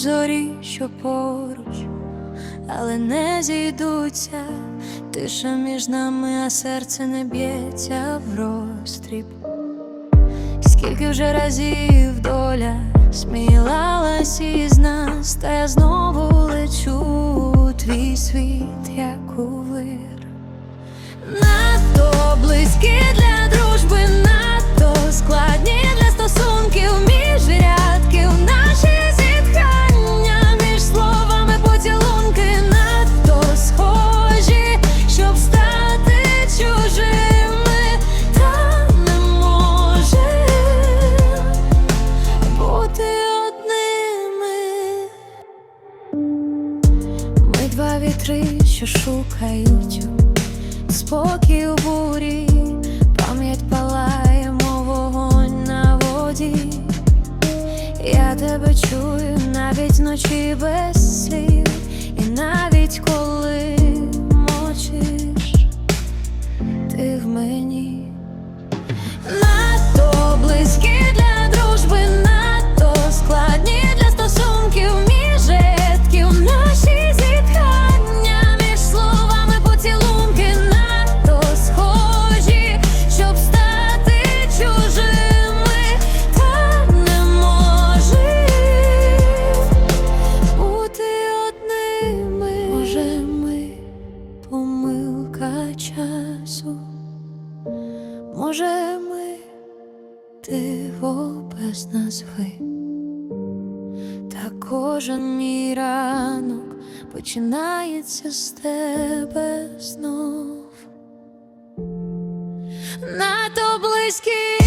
зорі, що поруч, але не зійдуться, тиша між нами, а серце не б'ється в розтріб. Скільки вже разів доля сміялась із нас, та я знову лечу у твій світ, як у вир. Надто близькі для вітри, що шукають спокій у бурі, пам'ять палає, мов вогонь на воді. Я тебе чую навіть вночі без Може, ми диво без назви, та кожен мій ранок починається з тебе знов. Нато близькі